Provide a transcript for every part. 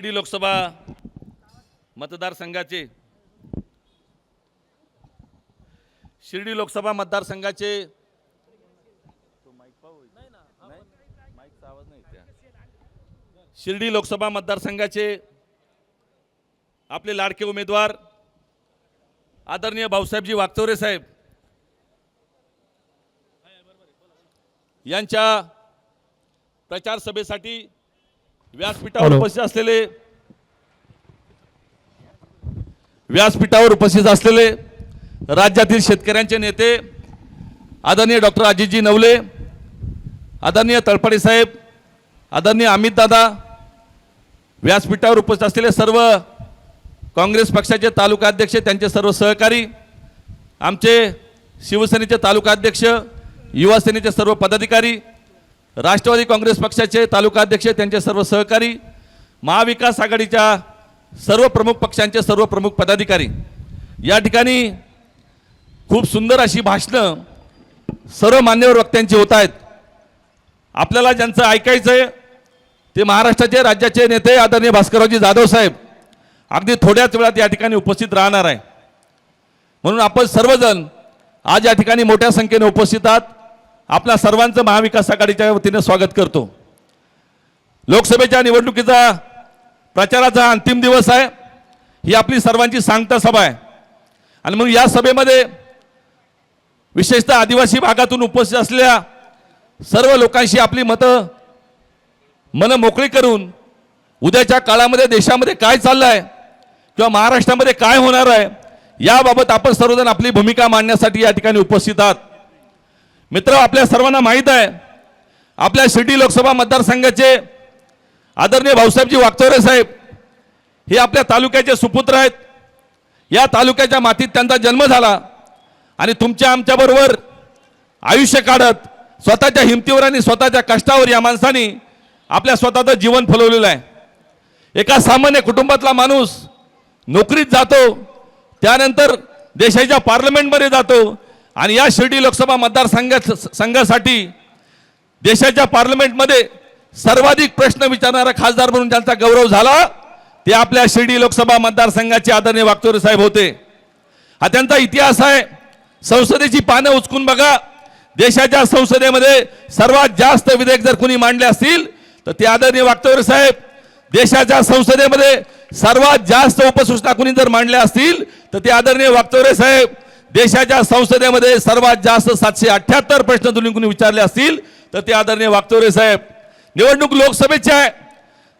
शिर्डी लोकसभा मतदारसंघाचे शिर्डी लोकसभा मतदारसंघाचे शिर्डी लोकसभा मतदारसंघाचे आपले लाडके उमेदवार आदरणीय भाऊसाहेबजी वागचौरे साहेब यांच्या प्रचार सभेसाठी व्यासपीठावर उपस्थित असलेले व्यासपीठावर उपस्थित असलेले राज्यातील शेतकऱ्यांचे नेते आदरणीय डॉक्टर अजितजी नवले आदरणीय तळपडे साहेब आदरणीय अमित दादा व्यासपीठावर उपस्थित असलेले सर्व काँग्रेस पक्षाचे तालुका अध्यक्ष त्यांचे सर्व सहकारी आमचे शिवसेनेचे तालुका अध्यक्ष युवा सेनेचे सर्व पदाधिकारी राष्ट्रवादी काँग्रेस पक्षाचे तालुका अध्यक्ष त्यांचे सर्व सहकारी महाविकास आघाडीच्या सर्व प्रमुख पक्षांचे सर्व प्रमुख पदाधिकारी. या ठिकाणी खूप सुंदर अशी भाषणं सर्व मान्यवर वक्त्यांची होत आहेत. आपल्याला ज्यांचं ऐकायचं आहे ते महाराष्ट्राचे राज्याचे नेते आदरणीय भास्कररावजी जाधव साहेब अगदी थोड्याच वेळात या ठिकाणी उपस्थित राहणार आहे. म्हणून आपण सर्वजण आज या ठिकाणी मोठ्या संख्येने उपस्थित आहात. आपला सर्वांचं महाविकास आघाडीच्या वतीने स्वागत करतो. लोकसभेच्या निवडणुकीचा प्रचाराचा अंतिम दिवस आहे. ही आपली सर्वांची सांगता सभा आहे. आणि मग या सभेमध्ये विशेषतः आदिवासी भागातून उपस्थित असलेल्या सर्व लोकांशी आपली मतं मन मोकळी करून उद्याच्या काळामध्ये देशामध्ये काय चाललं आहे किंवा महाराष्ट्रामध्ये काय होणार आहे याबाबत आपण सर्वजण आपली भूमिका मांडण्यासाठी या ठिकाणी उपस्थित आहात. मित्र आपल्या सर्वांना माहीत आहे आपल्या शिर्डी लोकसभा मतदारसंघाचे आदरणीय भाऊसाहेबजी वागचोरे साहेब हे आपल्या तालुक्याचे सुपुत्र आहेत. या तालुक्याच्या मातीत त्यांचा जन्म झाला आणि तुमच्या आमच्याबरोबर आयुष्य काढत स्वतःच्या हिमतीवर आणि स्वतःच्या कष्टावर या माणसाने आपल्या स्वतःचं जीवन फलवलेलं आहे. एका सामान्य कुटुंबातला माणूस नोकरीत जातो त्यानंतर देशाच्या पार्लमेंटमध्ये जातो आणि या शिर्डी लोकसभा मतदारसंघा संघासाठी देशाच्या पार्लमेंटमध्ये सर्वाधिक प्रश्न विचारणारा खासदार म्हणून त्यांचा गौरव झाला ते आपल्या शिर्डी लोकसभा मतदारसंघाचे आदरणीय वागचोरे साहेब होते. हा त्यांचा इतिहास आहे. संसदेची पानं उचकून बघा. देशाच्या संसदेमध्ये सर्वात जास्त विधेयक जर कुणी मांडले असतील तर ते आदरणीय वागचौरे साहेब देशाच्या संसदेमध्ये सर्वात जास्त उपसूचना कुणी जर मांडल्या असतील तर ते आदरणीय वागचौरे साहेब देशाच्या संसदेमध्ये सर्वात जास्त सातशे अठ्याहत्तर प्रश्न तुम्ही कुणी विचारले असतील तर ते आदरणीय वागचौरे साहेब निवडणूक लोकसभेची आहे.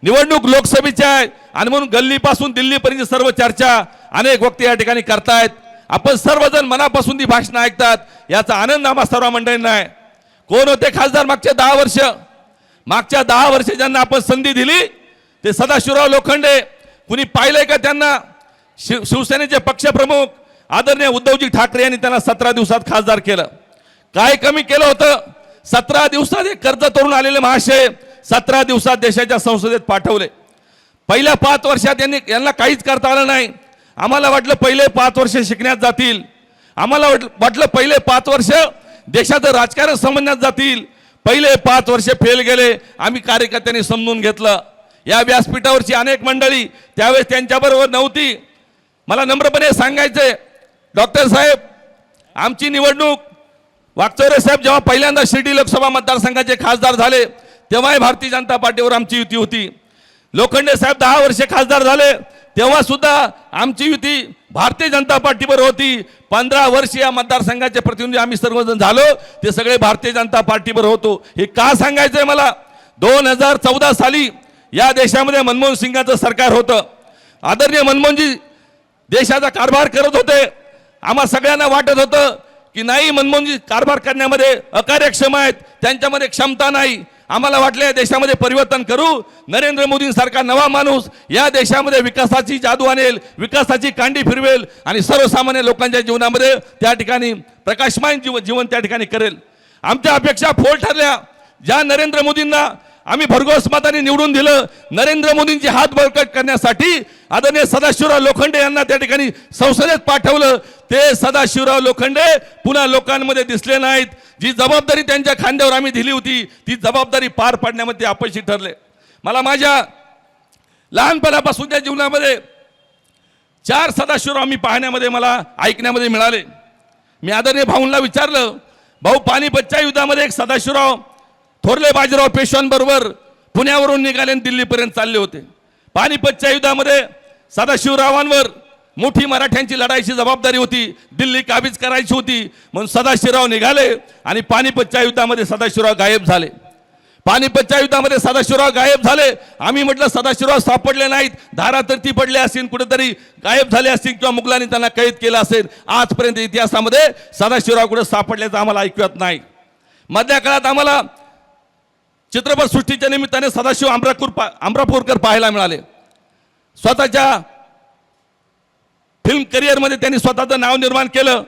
निवडणूक लोकसभेची आहे. आणि म्हणून गल्लीपासून दिल्लीपर्यंत सर्व चर्चा अनेक वक्ते या ठिकाणी करतायत. आपण सर्वजण मनापासून ती भाषणं ऐकतात. याचा आनंद आम्हा सर्व मंडळींना आहे. कोण होते खासदार मागच्या दहा वर्ष? मागच्या दहा वर्ष ज्यांना आपण संधी दिली ते सदाशिवराव लोखंडे. कुणी पाहिलंय का त्यांना? शिव शिवसेनेचे पक्षप्रमुख आदरणीय उद्धवजी ठाकरे यांनी त्यांना सतरा दिवसात खासदार केलं. काय कमी केलं होतं? सतरा दिवसात हे कर्ज तोडून आलेले महाशय सतरा दिवसात देशाच्या संसदेत पाठवले. पहिल्या पाच वर्षात यांनी यांना काहीच करता आलं नाही. आम्हाला वाटलं पहिले पाच वर्ष शिकण्यात जातील. आम्हाला वाटलं वाटलं पहिले पाच वर्ष देशाचं राजकारण समजण्यात जातील. पहिले पाच वर्ष फेल गेले. आम्ही कार्यकर्त्यांनी समजून घेतलं. या व्यासपीठावरची अनेक मंडळी त्यावेळेस त्यांच्याबरोबर नव्हती. मला नम्रपणे सांगायचंय डॉक्टर साहेब आमची निवडणूक वागचौरे साहेब जेव्हा पहिल्यांदा शिर्डी लोकसभा मतदारसंघाचे खासदार झाले तेव्हाही भारतीय जनता पार्टीवर आमची युती होती. लोखंडे साहेब दहा वर्षे खासदार झाले तेव्हा सुद्धा आमची युती भारतीय जनता पार्टीवर होती. पंधरा वर्ष या मतदारसंघाचे प्रतिनिधी आम्ही सर्वजण झालो ते सगळे भारतीय जनता पार्टीवर होतो. हे का सांगायचंय मला? दोन हजार चौदा साली या देशामध्ये मनमोहन सिंगाचं सरकार होतं. आदरणीय मनमोहनजी देशाचा कारभार करत होते. आम्हा सगळ्यांना वाटत होतं की नाही मनमोहनजी कारभार करण्यामध्ये अकार्यक्षम आहेत त्यांच्यामध्ये क्षमता नाही. आम्हाला वाटलं या देशामध्ये परिवर्तन करू. नरेंद्र मोदींसारखा नवा माणूस या देशामध्ये विकासाची जादू आणेल विकासाची कांडी फिरवेल आणि सर्वसामान्य लोकांच्या जीवनामध्ये त्या ठिकाणी प्रकाशमान जीवन जीवन त्या ठिकाणी करेल. आमच्या अपेक्षा फोल ठरल्या. ज्या नरेंद्र मोदींना आम्ही भरघोस मताने निवडून दिलं. नरेंद्र मोदींची हात बळकट करण्यासाठी आदरणीय सदाशिवराव लोखंडे यांना त्या ठिकाणी संसदेत पाठवलं. ते सदाशिवराव लोखंडे पुन्हा लोकांमध्ये दिसले नाहीत. जी जबाबदारी त्यांच्या खांद्यावर आम्ही दिली होती ती जबाबदारी पार पाडण्यामध्ये अपयशी ठरले. मला माझ्या लहानपणापासूनच्या जीवनामध्ये चार सदाशिवराव मी पाहण्यामध्ये मला ऐकण्यामध्ये मिळाले. मी आदरणीय भाऊंना विचारलं भाऊ पानिपतच्या युद्धामध्ये एक सदाशिवराव थोरले बाजीराव पेशव्यांबरोबर पुण्यावरून निघाले आणि दिल्लीपर्यंत चालले होते. पानिपतच्या युद्धामध्ये सदाशिवरावांवर मोठी मराठ्यांची लढाईची जबाबदारी होती. दिल्ली काबीज करायची होती. म्हणून सदाशिवराव निघाले आणि पानिपतच्या युद्धामध्ये सदाशिवराव गायब झाले. पानिपतच्या युद्धामध्ये सदाशिवराव गायब झाले. आम्ही म्हटलं सदाशिवराव सापडले नाहीत. धारा तर ती पडले असतील कुठेतरी गायब झाले असतील किंवा मुघलांनी त्यांना कैद केलं असेल. आजपर्यंत इतिहासामध्ये सदाशिवराव कुठे सापडल्याचं आम्हाला ऐकवत नाही. मधल्या काळात आम्हाला चित्रपट सृष्टीच्या निमित्ताने सदाशिव आमरापूर पा आमरापूरकर पाहायला मिळाले. स्वतःच्या फिल्म करिअरमध्ये त्यांनी स्वतःचं नाव निर्माण केलं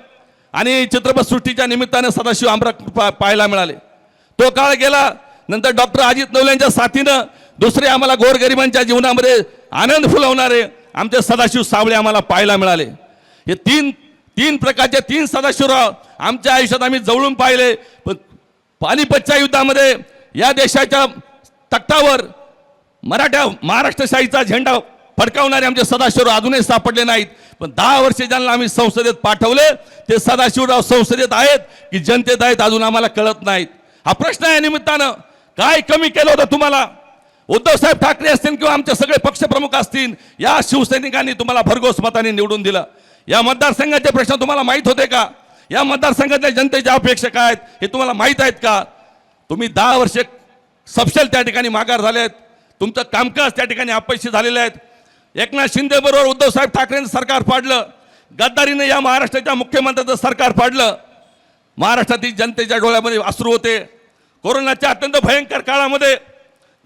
आणि चित्रपट सृष्टीच्या निमित्ताने सदाशिव आमरापूर पा पाहायला मिळाले. तो काळ गेला नंतर डॉक्टर अजित नवल्यांच्या साथीनं दुसरे आम्हाला गोरगरिबांच्या जीवनामध्ये आनंद फुलवणारे आमचे सदाशिव सावळे आम्हाला पाहायला मिळाले. हे तीन तीन प्रकारचे तीन सदाशिवराव आमच्या आयुष्यात आम्ही जवळून पाहिले. पण पानिपतच्या युद्धामध्ये या देशाच्या तख्तावर मराठा महाराष्ट्रशाहीचा झेंडा फडकावणारे आमचे सदाशिवराव अजूनही सापडले नाहीत. पण दहा वर्षे ज्यांना आम्ही संसदेत पाठवले ते सदाशिवराव संसदेत आहेत की जनतेत आहेत अजून आम्हाला कळत नाहीत. हा प्रश्न आहे निमित्तानं. काय कमी केलं होतं तुम्हाला? उद्धव साहेब ठाकरे असतील किंवा आमचे सगळे पक्षप्रमुख असतील या शिवसैनिकांनी तुम्हाला भरघोस मताने निवडून दिलं. या मतदारसंघाचे प्रश्न तुम्हाला माहीत होते का? या मतदारसंघातल्या जनतेच्या अपेक्षा काय आहेत? हे तुम्हाला माहीत आहेत का? तुम्ही दहा वर्षे सपशेल त्या ठिकाणी माघार झाले आहेत तुमचं कामकाज त्या ठिकाणी अपयशी झालेलं आहेत एकनाथ शिंदे बरोबर उद्धव ठाकरेंचं सरकार पाडलं गद्दारीने या महाराष्ट्राच्या मुख्यमंत्र्यांचं सरकार पाडलं महाराष्ट्रातील जनतेच्या डोळ्यामध्ये अश्रू होते. कोरोनाच्या अत्यंत भयंकर काळामध्ये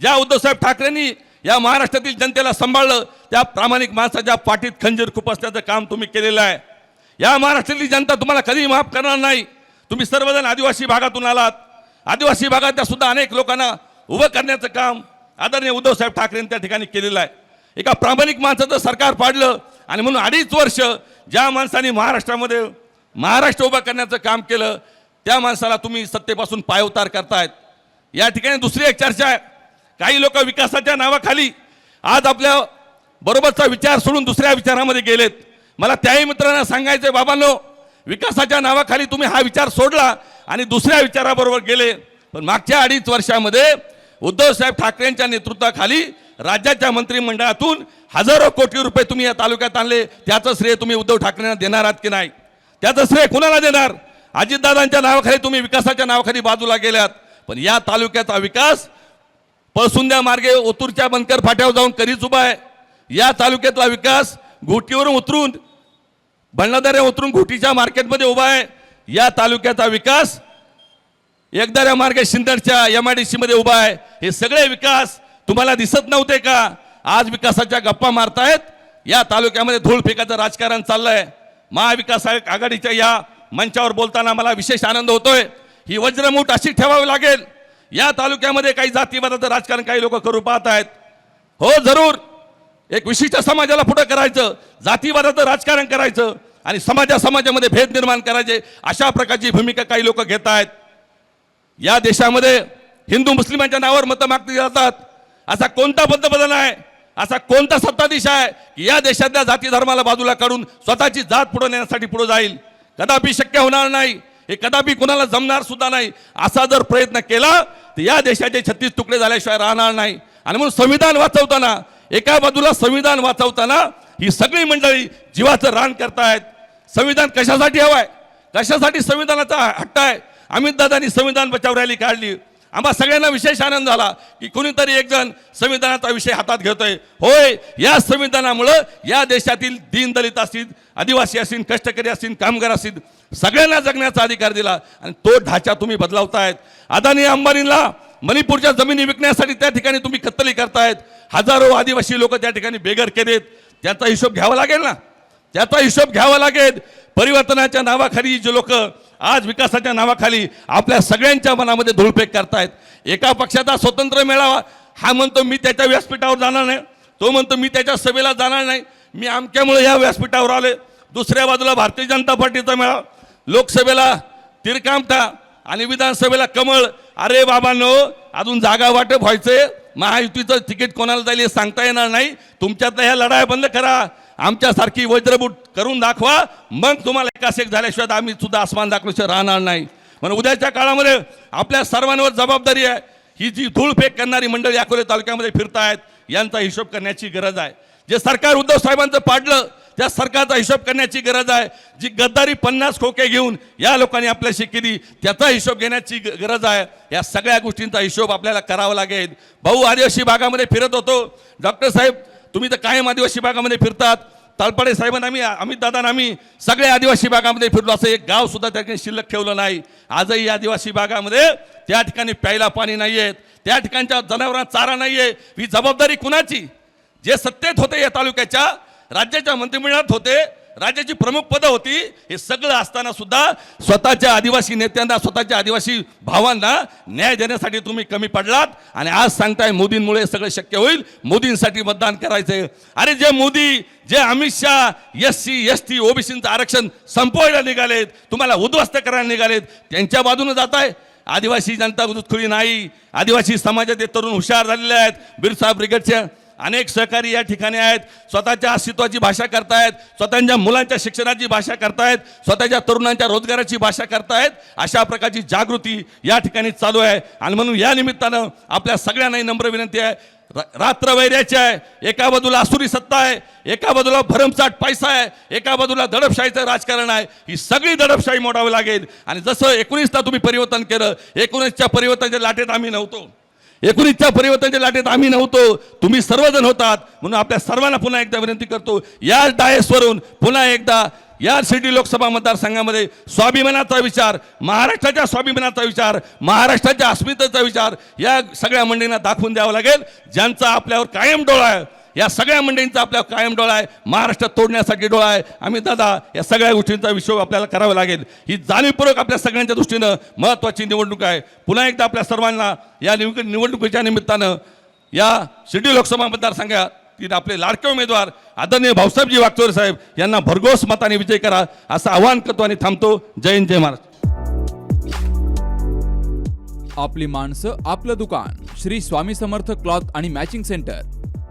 ज्या उद्धवसाहेब ठाकरेंनी या महाराष्ट्रातील जनतेला सांभाळलं त्या प्रामाणिक माणसाच्या पाठीत खंजीर खुपसण्याचं काम तुम्ही केलेलं आहे. या महाराष्ट्रातली जनता तुम्हाला कधीही माफ करणार नाही. तुम्ही सर्वजण आदिवासी भागातून आलात. आदिवासी भागातल्या सुद्धा अनेक लोकांना उभं करण्याचं काम आदरणीय उद्धवसाहेब ठाकरेंनी त्या ठिकाणी केलेलं आहे. एका प्रामाणिक माणसाचं सरकार पाडलं आणि म्हणून अडीच वर्ष ज्या माणसाने महाराष्ट्रामध्ये महाराष्ट्र उभं करण्याचं काम केलं त्या माणसाला तुम्ही सत्तेपासून पायउतार करतायत. या ठिकाणी दुसरी एक चर्चा आहे. काही लोक विकासाच्या नावाखाली आज आपल्या बरोबरचा विचार सोडून दुसऱ्या विचारामध्ये गेलेत. मला त्याही मित्रांना सांगायचं बाबांनो विकासाच्या नावाखाली तुम्ही हा विचार सोडला आणि दुसऱ्या विचाराबरोबर गेले. पण मागच्या अडीच वर्षामध्ये उद्धवसाहेब ठाकरेंच्या नेतृत्वाखाली राज्याच्या मंत्रिमंडळातून हजारो कोटी रुपये तुम्ही या तालुक्यात आणले. त्याचं श्रेय तुम्ही उद्धव ठाकरेंना देणार आहात की नाही? त्याचं श्रेय कुणाला देणार? अजितदादांच्या नावाखाली तुम्ही विकासाच्या नावाखाली बाजूला गेल्यात पण या तालुक्याचा विकास पळसुंद्या मार्गे ओतूरच्या बनकर फाट्यावर जाऊन कधीच उभा आहे. या तालुक्यातला विकास घोटीवरून उतरून बंडादऱ्या उतरून घोटीच्या मार्केटमध्ये उभा आहे. या तालुक्याचा विकास एकदाऱ्या मार्गे शिंदरच्या एम आय डी सीमध्ये उभा आहे. हे सगळे विकास तुम्हाला दिसत नव्हते का? आज विकासाच्या गप्पा मारतायत. या तालुक्यामध्ये धूळ फेकाचं राजकारण चाललंय. महाविकास आघाडीच्या या मंचावर बोलताना मला विशेष आनंद होतोय. ही वज्रमूठ अशी ठेवावी लागेल. या तालुक्यामध्ये काही जातीवादाचं राजकारण काही लोक करू पाहत आहेत हो जरूर. एक विशिष्ट समाजाला पुढं करायचं जातीवादाचं राजकारण करायचं आणि समाजा समाजामध्ये भेद निर्माण करायचे अशा प्रकारची भूमिका काही लोक घेत आहेत. या देशामध्ये हिंदू मुस्लिमांच्या नावावर मतं मागली जातात. असा कोणता पंतप्रधान आहे? असा कोणता सत्ताधीश आहे की या देशातल्या जाती धर्माला बाजूला काढून स्वतःची जात पुढे नेण्यासाठी पुढे जाईल? कदापि शक्य होणार नाही. हे कदापि कुणाला जमणार सुद्धा नाही. असा जर प्रयत्न केला तर या देशाचे छत्तीस तुकडे झाल्याशिवाय राहणार नाही. आणि म्हणून संविधान वाचवताना एका बाजूला संविधान वाचवताना ही सगळी मंडळी जीवाचं रान करतायत. संविधान कशासाठी हवंय? कशासाठी संविधानाचा हट्ट आहे? अमित दादांनी संविधान बचाव रॅली काढली. आम्हा सगळ्यांना विशेष आनंद झाला की कुणीतरी एक जण संविधानाचा विषय हातात घेतोय. होय या संविधानामुळं या देशातील दीनदलित असतील आदिवासी असतील कष्टकरी असतील कामगार असतील सगळ्यांना जगण्याचा अधिकार दिला आणि तो ढाचा तुम्ही बदलावतायत. अदानी अंबानीला मणिपूरच्या जमिनी विकण्यासाठी त्या ठिकाणी तुम्ही कत्तली करतायत. हजारो आदिवासी लोक त्या ठिकाणी बेघर केलेत. त्याचा हिशोब घ्यावा लागेल ना? त्याचा हिशोब घ्यावा लागेल. परिवर्तनाच्या नावाखाली जे लोक आज विकासाच्या नावाखाली आपल्या सगळ्यांच्या मनामध्ये धुळफेक करतायत. एका पक्षाचा स्वतंत्र मेळावा हा म्हणतो मी त्याच्या व्यासपीठावर जाणार नाही. तो म्हणतो मी त्याच्या सभेला जाणार नाही. मी अमक्यामुळे या व्यासपीठावर आले दुसऱ्या बाजूला भारतीय जनता पार्टीचा मेळावा. लोकसभेला तिरकामता आणि विधानसभेला कमळ. अरे बाबांनो अजून जागा वाटप व्हायचे महायुतीचं तिकीट कोणाला जाईल हे सांगता येणार नाही. तुमच्यातल्या ह्या लढाया बंद करा. आमच्यासारखी वज्रबूट करून दाखवा. मग तुम्हाला एकास एक झाल्याशिवाय आम्ही सुद्धा आसमान दाखवल्याशिवाय राहणार नाही. म्हणून उद्याच्या काळामध्ये आपल्या सर्वांवर जबाबदारी आहे. ही जी धूळफेक करणारी मंडळी अकोले तालुक्यामध्ये फिरतायत यांचा हिशोब करण्याची गरज आहे. जे सरकार उद्धव साहेबांचं पाडलं त्या सरकारचा हिशोब करण्याची गरज आहे जी गद्दारी पन्नास खोके घेऊन या लोकांनी आपल्याशी केली त्याचा हिशोब घेण्याची गरज आहे. या सगळ्या गोष्टींचा हिशोब आपल्याला करावा लागेल. भाऊ आदिवासी भागामध्ये फिरत होतो. डॉक्टर साहेब तुम्ही तर कायम आदिवासी भागामध्ये फिरतात. तालपाडे साहेबांना आम्ही अमित दादांना आम्ही सगळ्या आदिवासी भागामध्ये फिरलो. असं एक गाव सुद्धा त्या ठिकाणी शिल्लक ठेवलं नाही. आजही आदिवासी भागामध्ये त्या ठिकाणी प्यायला पाणी नाही आहेत त्या ठिकाणच्या जनावरांना चारा नाही आहे ही जबाबदारी कुणाची? जे सत्तेत होते या तालुक्याच्या राज्याच्या मंत्रिमंडळात होते राज्याची प्रमुख पदं होती हे सगळं असताना सुद्धा स्वतःच्या आदिवासी नेत्यांना स्वतःच्या आदिवासी भावांना न्याय देण्यासाठी तुम्ही कमी पडलात. आणि आज सांगताय मोदींमुळे सगळं शक्य होईल. मोदींसाठी मतदान करायचंय. अरे जे मोदी जे Amit Shah S C S T ओबीसीचं आरक्षण संपवायला निघालेत तुम्हाला उद्ध्वस्त करायला निघालेत त्यांच्या बाजूने जात आहे आदिवासी जनता दुधखुळी नाही. आदिवासी समाजाचे तरुण हुशार झालेले आहेत. बिरसा ब्रिगेडच्या अनेक सहकारी या ठिकाणी आहेत. स्वतःच्या अस्तित्वाची भाषा करतायत. स्वतःच्या मुलांच्या शिक्षणाची भाषा करतायत. स्वतःच्या तरुणांच्या रोजगाराची भाषा करतायत. अशा प्रकारची जागृती या ठिकाणी चालू आहे. आणि म्हणून या निमित्तानं आपल्या सगळ्यांनाही नम्र विनंती आहे. रात्र वैर्याची आहे. एका बाजूला असुरी सत्ता आहे. एका बाजूला भरमसाठ पैसा आहे. एका बाजूला दडपशाहीचं राजकारण आहे. ही सगळी दडपशाही मोडावी लागेल. आणि जसं एकोणीसला तुम्ही परिवर्तन केलं एकोणीसच्या परिवर्तनाच्या लाटेत आम्ही नव्हतो. एकोणीसच्या परिवर्तनाच्या लाटेत आम्ही नव्हतो. तुम्ही सर्वजण होतात. म्हणून आपल्या सर्वांना पुन्हा एकदा विनंती करतो या डायसवरून पुन्हा एकदा या सिटी लोकसभा मतदारसंघामध्ये स्वाभिमानाचा विचार महाराष्ट्राच्या स्वाभिमानाचा विचार महाराष्ट्राच्या अस्मितेचा विचार या सगळ्या मंडळींना दाखवून द्यावा लागेल ज्यांचा आपल्यावर कायम डोळा आहे. या सगळ्या मंडळींचा आपल्या कायम डोळा आहे. महाराष्ट्र तोडण्यासाठी डोळा आहे. आम्ही दादा या सगळ्या गोष्टींचा विषय आपल्याला करावा लागेल. ही जाणीवपूर्वक आपल्या सगळ्यांच्या दृष्टीनं महत्त्वाची निवडणूक आहे. पुन्हा एकदा आपल्या सर्वांना या निव- निवडणुकीच्या निमित्तानं या शिर्डी लोकसभा मतदारसंघातील आपले लाडके उमेदवार आदरणीय भाऊसाहेबजी वागचोरे साहेब यांना भरघोस मताने विजय करा असं आवाहन करतो आणि थांबतो. जय हिंद जय महाराष्ट्र. आपली माणसं आपलं दुकान. श्री स्वामी समर्थ क्लॉथ आणि मॅचिंग सेंटर.